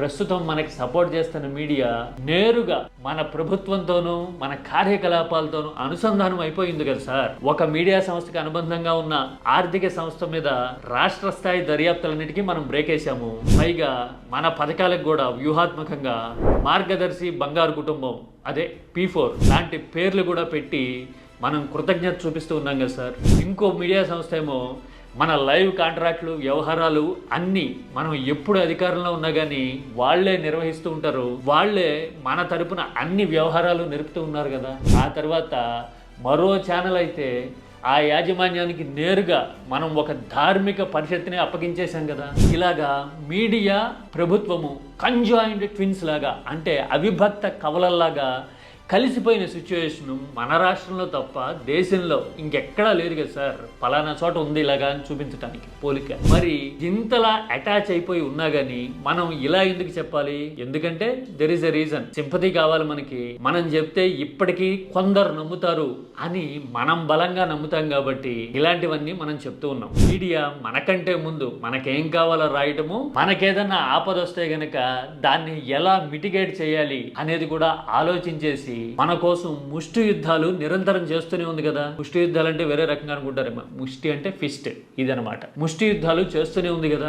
ప్రస్తుతం మనకి సపోర్ట్ చేస్తున్న మీడియా నేరుగా మన ప్రభుత్వంతోనూ మన కార్యకలాపాలతోనూ అనుసంధానం అయిపోయింది కదా సార్. ఒక మీడియా సంస్థకి అనుబంధంగా ఉన్న ఆర్థిక సంస్థ మీద రాష్ట్ర స్థాయి దర్యాప్తులన్నిటికీ మనం బ్రేక్ వేసాము పైగా మన పథకాలకు కూడా వ్యూహాత్మకంగా మార్గదర్శి బంగారు కుటుంబం అదే పీ ఫోర్ లాంటి పేర్లు కూడా పెట్టి మనం కృతజ్ఞత చూపిస్తూ ఉన్నాం కదా సార్. ఇంకో మీడియా సంస్థ ఏమో మన లైవ్ కాంట్రాక్ట్లు వ్యవహారాలు అన్నీ మనం ఎప్పుడు అధికారంలో ఉన్నా కానీ వాళ్ళే నిర్వహిస్తూ ఉంటారు. వాళ్ళే మన తరపున అన్ని వ్యవహారాలు నిలుపుతూ ఉన్నారు కదా. ఆ తర్వాత మరో ఛానల్ అయితే ఆ యాజమాన్యానికి నేరుగా మనం ఒక ధార్మిక పరిషత్ని అప్పగించేశాం కదా. ఇలాగా మీడియా ప్రభుత్వము కంజాయింట్ ట్విన్స్ లాగా అంటే అవిభక్త కవలల్లాగా కలిసిపోయిన సిచ్యువేషను మన రాష్ట్రంలో తప్ప దేశంలో ఇంకెక్కడా లేదు కదా సార్. పలానా చోట ఉంది ఇలాగా అని చూపించడానికి పోలిక. మరి ఇంతలా అటాచ్ అయిపోయి ఉన్నా కానీ మనం ఇలా ఎందుకు చెప్పాలి? ఎందుకంటే there is a reason sympathy కావాలి మనకి. మనం చెప్తే ఇప్పటికీ కొందరు నమ్ముతారు అని మనం బలంగా నమ్ముతాం కాబట్టి ఇలాంటివన్నీ మనం చెప్తూ ఉన్నాం. మీడియా మనకంటే ముందు మనకేం కావాలో రాయటము మనకేదన్నా ఆపద వస్తే గనక దాన్ని ఎలా మిటిగేట్ చేయాలి అనేది కూడా ఆలోచించేసి మన కోసం ముష్టి యుద్ధాలు నిరంతరం చేస్తూనే ఉంది కదా. ముష్టి యుద్ధాలు అంటే వేరే రకంగా అనుకుంటారు ముష్టి అంటే ఫిస్ట్ ఇదనమాట. ముష్టి యుద్ధాలు చేస్తూనే ఉంది కదా.